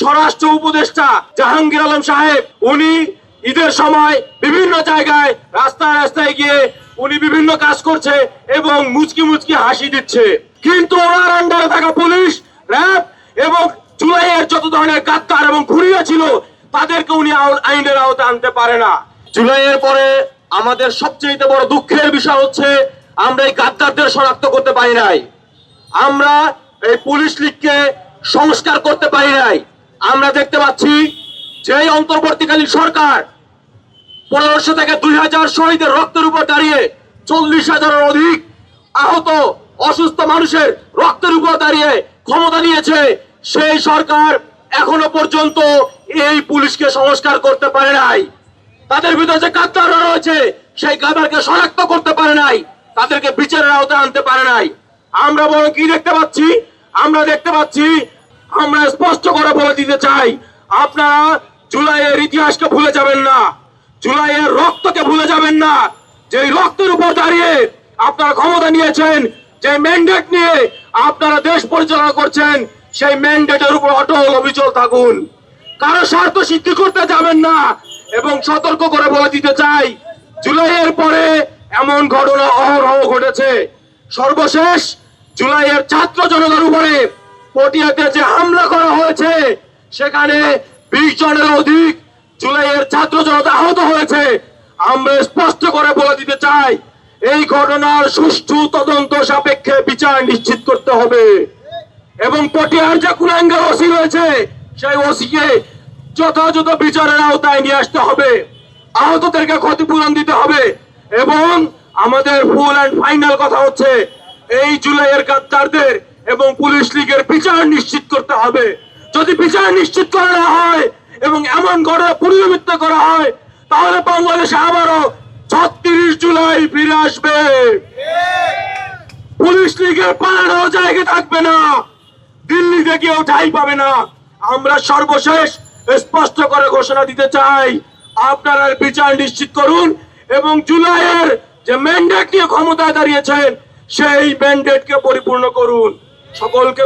স্বরাষ্ট্র উপদেষ্টা জাহাঙ্গীর আলম সাহেব, উনি ঈদের সময় বিভিন্ন জায়গায় রাস্তায় রাস্তায় গিয়ে উনি বিভিন্ন কাজ করছে এবং মুচকি মুচকি হাসি দিচ্ছে। কিন্তু ওনার আন্ডারে থাকা পুলিশ, র্যাব এবং জুলাইয়ের যত ধরনের কাত্তার এবং খুঁড়িয়া ছিল, তাদেরকে উনি আইনের আওতায় আনতে পারে না। জুলাইয়ের পরে আমাদের সবচেয়ে বড় দুঃখের বিষয় হচ্ছে, আমরা এই গাদ্দারদের শনাক্ত করতে পারি নাই। আমরা এই পুলিশ লীগকে সংস্কার করতে পারি নাই। আমরা দেখতে পাচ্ছি যে অন্তর্বর্তীকালীন সরকার পনেরোশো থেকে দুই হাজার শহীদের রক্তের উপর দাঁড়িয়ে চল্লিশ হাজারের অধিক আহত অসুস্থ মানুষের রক্তের উপর দাঁড়িয়ে ক্ষমতা নিয়েছে, সেই সরকার এখনও পর্যন্ত এই পুলিশকে সংস্কার করতে পারে নাই। তাদের ভিতরে যে গাদ্দাররা রয়েছে, সেই কাদারকে শনাক্ত করতে পারে নাই, তাদেরকে বিচারের আওতায় আনতে পারে নাই। আমরা বড় কি দেখতে পাচ্ছি? আমরা দেখতে পাচ্ছি আমরা স্পষ্ট করে বলে দিতে চাই, আপনারা জুলাইয়ের ইতিহাসকে ভুলে যাবেন না। জুলাইয়ের রক্তকে ভুলে যাবেন না। যে রক্তের উপর দাঁড়িয়ে আপনারা ক্ষমতা নিয়েছেন, যে ম্যান্ডেট নিয়ে আপনারা দেশ পরিচালনা করছেন, সেই ম্যান্ডেটের উপর অটল অবিচল থাকুন। কারও স্বার্থ সিদ্ধি করতে যাবেন না এবং সতর্ক করে বলে দিতে চাই, জুলাইয়ের পরে এমন ঘটনা অহরহ ঘটেছে। সর্বশেষ জুলাইয়ের ছাত্র জনতার উপরে পটিয়াতে যে হামলা করা হয়েছে, সেখানে বিশ জনের অধিক জুলাইয়ের ছাত্র জনতা আহত হয়েছে। আমরা স্পষ্ট করে বলে দিতে চাই, এই ঘটনার সুষ্ঠু তদন্ত সাপেক্ষে বিচার নিশ্চিত করতে হবে। এবং পটিয়ার যে কুলাঙ্গার ওসি রয়েছে, সেই ওসিকে যথাযথ বিচারের আওতায় নিয়ে আসতে হবে। আহতদেরকে ক্ষতিপূরণ দিতে হবে। এবং আমাদের ফুল অ্যান্ড ফাইনাল কথা হচ্ছে, এই জুলাইয়ের গাদ্দারদের এবং পুলিশ লীগের বিচার নিশ্চিত করতে হবে। যদি বিচার নিশ্চিত করা না হয় এবং এমন ঘটনা পুনরাবৃত্ত করা হয়, তাহলে বাংলাদেশে আবারও ছত্রিশ জুলাই ফিরে আসবে। পুলিশ লীগের পালানো জায়গা থাকবে না। দিল্লিতে কেউ ঠাই পাবে না। আমরা সর্বশেষ স্পষ্ট করে ঘোষণা দিতে চাই, আপনারা বিচার নিশ্চিত করুন এবং জুলাইয়ের যে ম্যান্ডেট নিয়ে ক্ষমতায় দাঁড়িয়েছেন, সেই ম্যান্ডেটকে পরিপূর্ণ করুন। সকলকে।